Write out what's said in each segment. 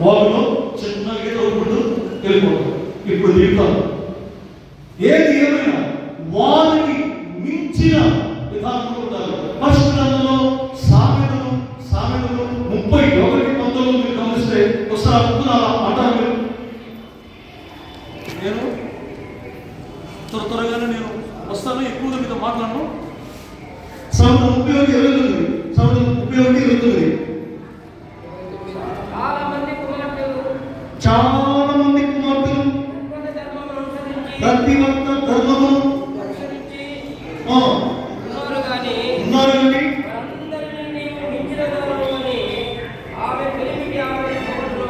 వాళ్ళు చిన్న ఏదో ఊపుకుంటూ వెళ్ళిపోతారు ఇప్పుడు దిగుతారు ఏది ఏమైనా వారికి మించిన విధానంలో ఉండాలి. ఫస్ట్ గ్రంథంలో సామెతలు సామెతలు ముప్పై ఒకటి పంతొమ్మిది మీరు గమనిస్తే ఒకసారి ఆ అంటారు మీరు? నేను త్వర త్వరగానే నేను వస్తాను ఎక్కువగా మీతో మాట్లాడను. సముద్రం ముప్పై ఒకటి ఇరవై తొమ్మిది సంవత్సరం ముప్పై ఒకటి ఇరవై తొమ్మిది చాలా మంది కుమార్తెలు చాలా మంది కుమార్తెలు కొన్ని ధర్మమును అనుసరించి ప్రతి ఒక్క ధర్మము అనుసరించి ఆ, ఉన్నారు కానీ ఉన్నారు కానీ వారందరినీ నీవు మించిన ధర్మము అని ఆమె పెరిమికి ఆవరించబడును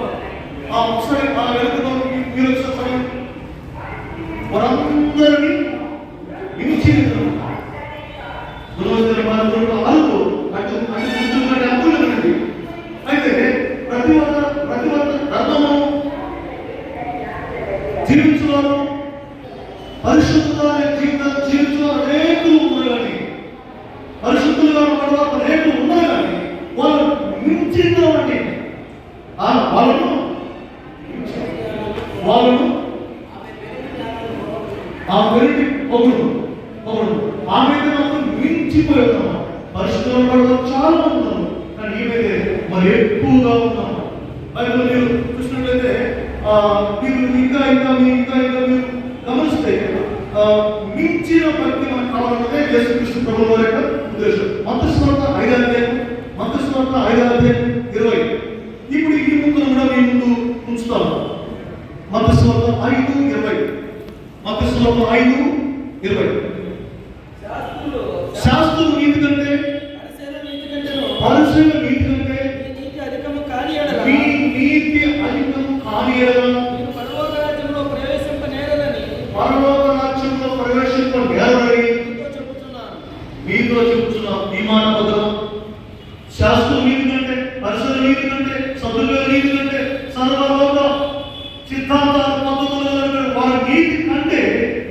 ఆ ఒకసారి ఆ వెనుకలో మీరు ఒకసారి వారందరినీ మించిన గురువంతుల మార్గంలో అల్లు అటు అటు కూర్చున్నట్టు అప్పులండి అయితే ప్రతి ఒక్క ప్రతి ఒక్క ధర్మము జీవించువారు పరిశుద్ధమైన జీవితం జీవించువారు అనేకులు ఉన్నారు కానీ పరిశుద్ధులుగా ఉన్నవారు అనేకులు ఉన్నారు కానీ వాళ్ళు మించిన అంటే ఆ వాళ్ళను వాళ్ళను ఆ పెరిగి పొగుడు పొగుడు ఆమె మాత్రం మించిపోయి ఉన్నాము పరిశుద్ధులు పడడం చాలా మంది ఉన్నాము కానీ ఈమెతే మరి ఎక్కువగా ఉన్నాం. మరి మీరు చూసినట్లయితే మీరు ఇంకా ఇంకా మీరు ఇంకా ఇంకా మీరు గమనిస్తే మించిన భక్తి మనకు కావాలన్నదే యేసుకృష్ణ ప్రభు వారి యొక్క ఉద్దేశం. మంత్రస్వార్త ఐదు అధ్యాయం మంత్రస్వార్త ఐదు అధ్యాయం ఇరవై. ఇప్పుడు ఈ ముక్కను కూడా మీ ముందు ఉంచుతాను. మంత్రస్వార్త ఐదు ఇరవై. మంత్రస్వార్త ఐదు ఇరవై శాస్త్రులు శాస్త్రులు నీతి కంటే పరిశీలన నీతి కంటేను పరిశీలన నీతి కంటే ఈ నీతి అధికము కాని ఎడల మీ నీతి అధికము కాని ఎడల మీరు పరలోక రాజ్యంలో ప్రవేశింపనేరని పరలోక రాజ్యంలో ప్రవేశింపనేరని మీతో చెబుతున్నాను మీతో చెబుతున్నాం ఈ మాట భద్రం శాస్త్రం నీతి కంటే పరిసర నీతి నీతి సర్వలోక సిద్ధాంతాల పద్ధతులు వారి నీతి కంటే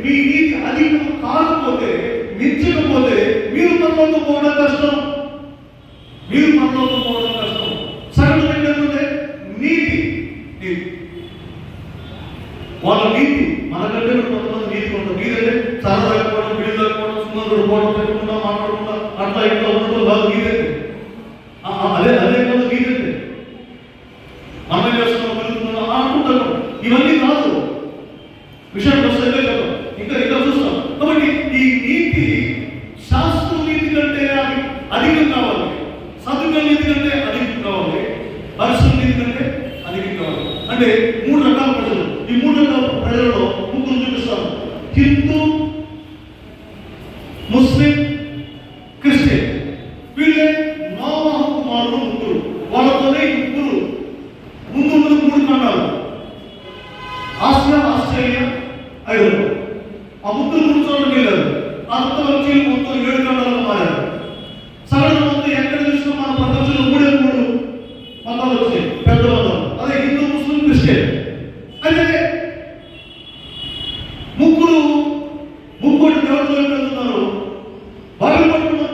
మీ నీతి అధికం కాకపోతే మించకపోతే మీరు పరలోకం పోవడం కష్టం. మీరు పరలోకం పోవడం కష్టం. సగటు ఏంటంటే నీతి. నీతి. వాళ్ళ నీతి మనకంటే కొంతమంది నీతి ఉంటుంది నీదంటే చాలా లేకపోవడం వీళ్ళు పోవడం అట్లా ఇట్లా ఉండడం కాదు మీరే అదే అదే కాదు నీదంటే మనం చేస్తున్నాం పెరుగుతున్నాం అనుకుంటాను ఇవన్నీ కాదు విషయం వస్తే కదా ఇంకా ఇంకా చూస్తాం కాబట్టి ఈ నీతి శాస్త్ర నీతి కంటే అది అధికం కావాలి సదుపాయం ఎందుకంటే అధికం కావాలి పరిశ్రమ ఎందుకంటే అధికం కావాలి అంటే మూడు రకాల ప్రజలు. ఈ మూడు రకాల ప్రజలలో ముగ్గురు చూపిస్తాను హిందూ ముస్లిం క్రిస్టియన్. వీళ్ళే నోవాహ కుమారులు ముగ్గురు. వాళ్ళతోనే ముగ్గురు ముందు ముందు మూడు ఖండాలు ఆసియా ఆస్ట్రేలియా ఐరోపా. ఆ ముగ్గురు మూడు చోట్ల వెళ్ళారు ఆ మొత్తం వచ్చి మొత్తం ఏడు ఖండాలు మారారు సగటు మొత్తం ఎక్కడ చూసినా మన ప్రపంచంలో మూడే మూడు మతాలు వచ్చాయి పెద్ద మతాలు అదే హిందూ ముస్లిం క్రిస్టియన్ అయితే ముగ్గురు ముగ్గురు దేవతలు ఏం వెళ్తున్నారు బైబిల్ పట్టుకున్న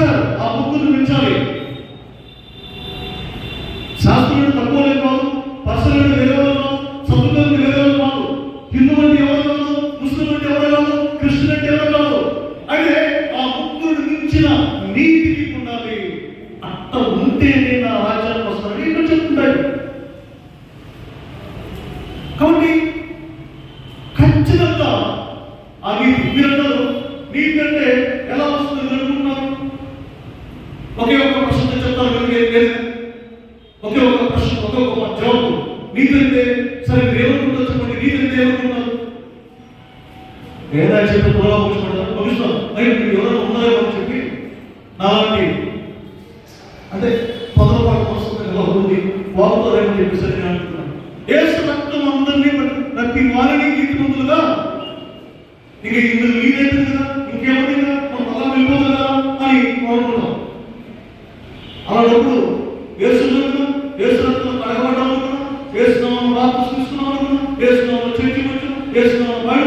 పాస్టర్ ఆ బుక్కును పెంచాలి శాస్త్రుడు తక్కువ లేదు కాదు పర్సనుడు వేరే వాళ్ళు కాదు వేరే వాళ్ళు కాదు హిందూ అంటే ఎవరు కాదు ముస్లిం అంటే ఎవరు కాదు క్రిస్టియన్ అంటే ఎవరు కాదు అయితే ఆ బుక్కును మించిన నీతి ఉండాలి. అట్ట ఉంటేనే నా రాజ్యానికి వస్తానని ఇక్కడ చెప్తుంటాడు కాబట్టి ఖచ్చితంగా ఆ నీతి మీరందరూ నీతి అంటే ఎలా వస్తుంది మీరు అనుకుంటున్నారు ఒకే ఒక్క ప్రశ్న చెప్తాను మీరు ఏ- ఏ- ఒకే ఒక్క ప్రశ్న ఒకే ఒక్క జవాబు నీతి అంటే సరే మీరు ఏమనుకుంటారు చెప్పండి నీతి అంటే ఏమనుకుంటారు ఏదైనా చెప్పి త్వరగా ముగిస్తాడు ముగిస్తాం మరి మీరు ఎవరైనా ఉన్నారేమో అని చెప్పి నాలాంటి అంటే పొదలపాటు వస్తుంది ఎలా ఉంది? వాగుతారేమో చెప్పి సరే నేను అనుకుంటున్నాను ఏసు రక్తం అందరినీ ప్రతి- వారిని నీతిమంతులుగా. ఇక ఇందులో నీదైతుంది కదా ఇంకేమైంది కదా మనం అలా వెళ్ళిపోతుంది కదా అని అనుకుంటాం అలాంటప్పుడు ఏసు అనుకున్నాం ఏసు రక్తం కడగబడ్డాం అనుకున్నాం ఏసునామం బాప్తిసం తీసుకున్నాం అనుకున్నాం ఏసునామం చర్చి వచ్చాం ఏసునామం బయట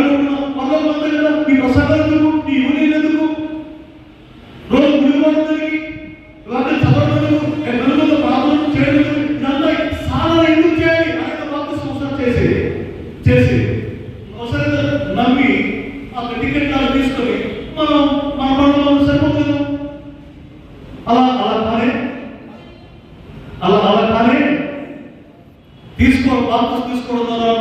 చేసుకుని మనం మన పనులు సరిపోతుంది అలా అలా కానీ అలా అలా కానీ తీసుకోవడం బాప్తిస్ తీసుకోవడం ద్వారా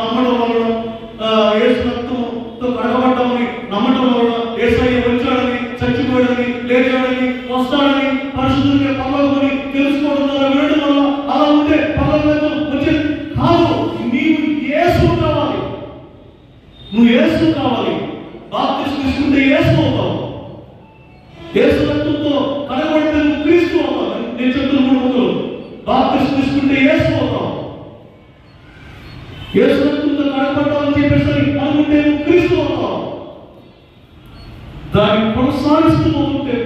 దాన్ని కొనసాగిస్తూ పోతుంటే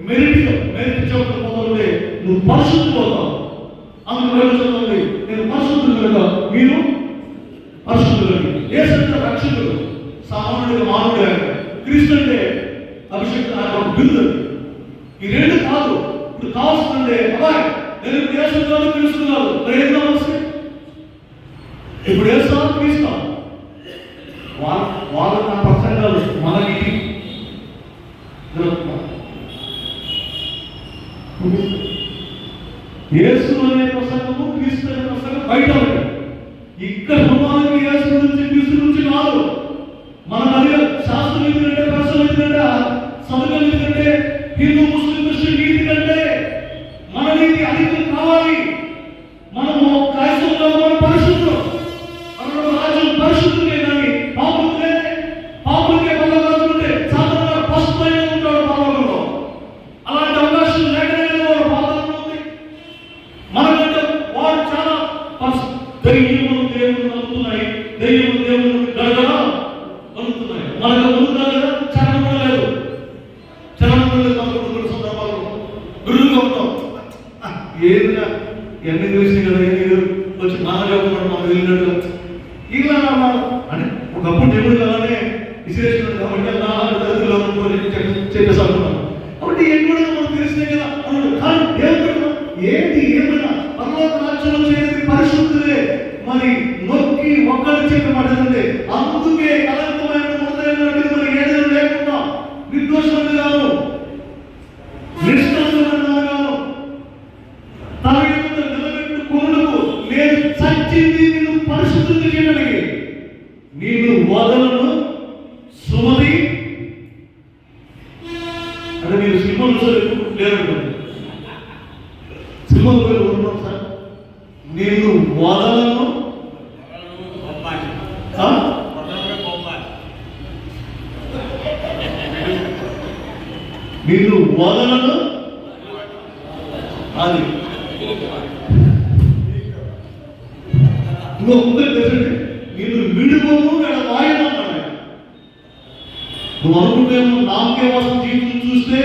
మెరిట్ మెరిట్ చెప్పడం పోతుంటే నువ్వు పరిశుద్ధి పోతావు అందుకు చదవండి నేను పరిశుద్ధులు కదా మీరు పరిశుద్ధులు ఏ ఏసంటే రక్షకుడు సామాన్యుడు మానవుడు ఆయన క్రీస్తు అంటే అభిషేక్ బిల్లు ఈ రెండు కాదు ఇప్పుడు కావాల్సిందంటే అబ్బాయి నేను ఇప్పుడు ఏసుకున్నాను క్రీస్తున్నాను మరి ఏం కావాల్సి ఇప్పుడు వేస్తాం క్రీస్తాం వాళ్ళ వాళ్ళ నా ప్రసంగాలు మనకి యేసు అనే ప్రసంగము క్రీస్తు అనే ప్రసంగం బయట ఉంది. ఇక్కడ హనుమానికి యేసు గురించి క్రీస్తు గురించి కాదు. అని ఒకప్పుడు దేవుడు కదానే విశేషం కాబట్టి నా దళితులు అనుకోని చెప్పేసి కాబట్టి ఏం కూడా మనకు తెలిసినాయి కదా అన్నాడు. కానీ దేవుడు ఏంటి ఏమైనా పర్వత రాజ్యంలో చేరేది పరిశుద్ధులే. మరి నొక్కి ఒక్కరు చెప్పి మాట్లాడంటే అందుకే అలా ముద్రైనట్టు మరి ఏదైనా లేకుండా నిర్దోషమైనగాను నిష్ఠాసమైనగాను తన యొక్క నిలబెట్టుకున్నకు నేను చచ్చింది నిన్ను పరిశుద్ధులు చేయడానికి నేను వదలను సుమతి అంటే మీరు సినిమాలు చూసారు ఎప్పుడు లేరనుకోండి సినిమాలు పేరు ఉన్నాం సార్ నేను వదలను ఆ? నిన్ను వదలను. అది. ఇంకో ముందు తెలుసండి నిన్ను ఇక్కడ వాయనన్నాడు నువ్వు అనుకుంటే నామకే వాసం జీవితం చూస్తే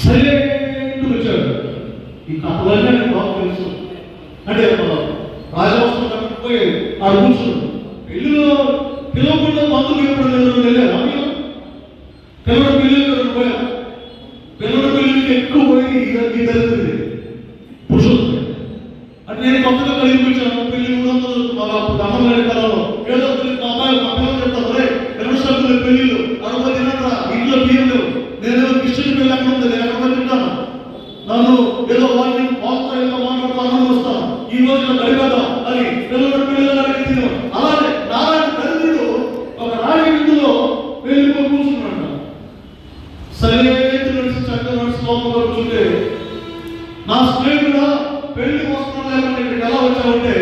సైలెంట్ వచ్చాడు ఈ కథలన్నీ నాకు బాగా తెలుసు. అంటే రాజవంశం కట్టుకుపోయి ఆ కూర్చున్నాడు. పెళ్ళిలో పిలవకుండా మందులు ఎప్పుడు లేదు వెళ్ళారు పిల్లడు పెళ్ళి పోయా పిల్లడు పెళ్ళికి ఎక్కువ పోయి ఈ దళితుడి పురుషులు అంటే నేను కొత్తగా కలిగించాను పెళ్ళి మూడు వందలు మాకు అప్పుడు అమ్మగారి కాలంలో ఏదో పెళ్ళి మా అమ్మాయి మా పిల్లలు చెప్తారు రే రెండు సభ్యులు పెళ్ళిళ్ళు అరవై తినట్రా ఇంట్లో బియ్యం లేవు నేనేదో క్రిస్టియన్ పెళ్ళి అక్కడ ఉంది నేను ఎక్కడ తింటాను నన్ను ఏదో వాళ్ళని వాళ్ళతో ఏదో మాట్లాడుతూ అన్నం వస్తాను ఈ రోజు నాకు అడిగదా అని పిల్లలు పిల్లలు అడిగి తిను అలాగే నారాయణ దరిద్రుడు ఒక రాజు విందులో వెళ్ళిపోయి కూర్చున్నాడు సరైన నడిచి చక్కగా నడిచి కూర్చుంటే నా స్నేహితుడు పెళ్ళి వస్త్రం లేకుండా ఇక్కడికి ఎలా వచ్చావంటే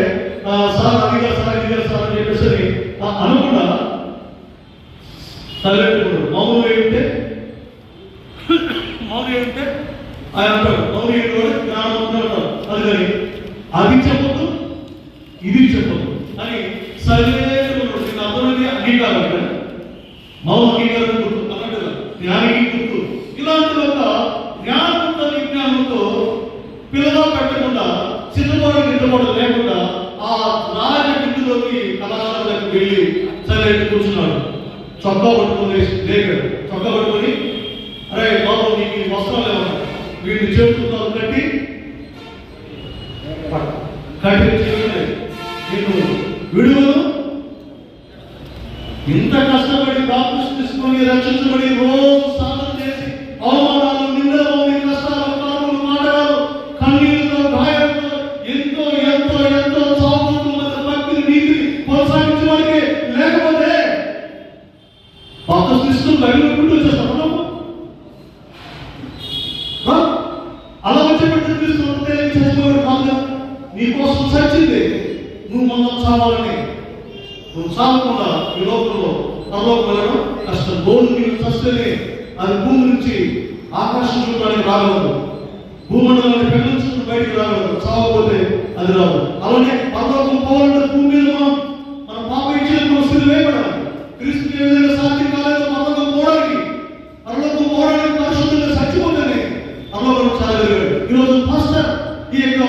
"ఆ, సార్ అది సార్ ఇది సార్ అని చెప్పేసి ఆ, అనుకున్నా సరైన ఏంటంటే మౌని ఏంటంటే ఆయన అంటాడు మౌని ఏంటి కూడా జ్ఞానం అంటాడు. అది కానీ అది చెప్పదు ఇది చెప్పదు అని సరైన నేను అంగీకారం అంటే? మౌన అంగీకారం గుర్తు జ్ఞానికి గుర్తు ఇలాంటి ఒక జ్ఞానంతో విజ్ఞానంతో పిల్లగా పెట్టకుండా చిన్నవాడు గిద్దవాడు లేకుండా ఆ రాజ విందులోకి కళాశాలకు వెళ్ళి సరే కూర్చున్నాడు. చొక్కా పట్టుకుని లేపాడు. చొక్కా పట్టుకొని అరే బాబు నీకు ఈ వస్త్రాలు లేవు? వీడిని చేతులతో కట్టి కట్టి కష్టం భూమి నీకు చస్తేనే అది భూమి నుంచి ఆకాశం రాగలదు. భూమండలాన్ని పెళ్ళించుకుని బయటికి రాగలదు. చావకపోతే అది రాదు. అలానే పర్వతం పోవాలంటే భూమి మీద మనం మన పాప ఇచ్చిన వస్తుంది వేయబడాలి క్రీస్తు ఏ విధంగా సాధ్యం కాలేదు పర్వతం పోవడానికి పర్వతం పోవడానికి పరిశుద్ధంగా చచ్చిపోతేనే అమ్మగారు చాలగలిగాడు. ఈరోజు పాస్టర్ ఈ యొక్క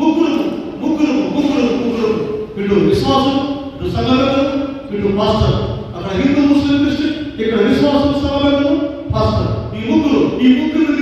ముగ్గురు ముగ్గురు ముగ్గురు ముగ్గురు. వీళ్ళు విశ్వాసం ఇటు సంఘవేత్తలు ఇటు పాస్టర్ అక్కడ హిందూ ముస్లిం క్రిస్టియన్ ఇక్కడ విశ్వాసం సంఘవేత్తలు ఫస్ట్ ఈ ముగ్గురు ఈ ముగ్గురు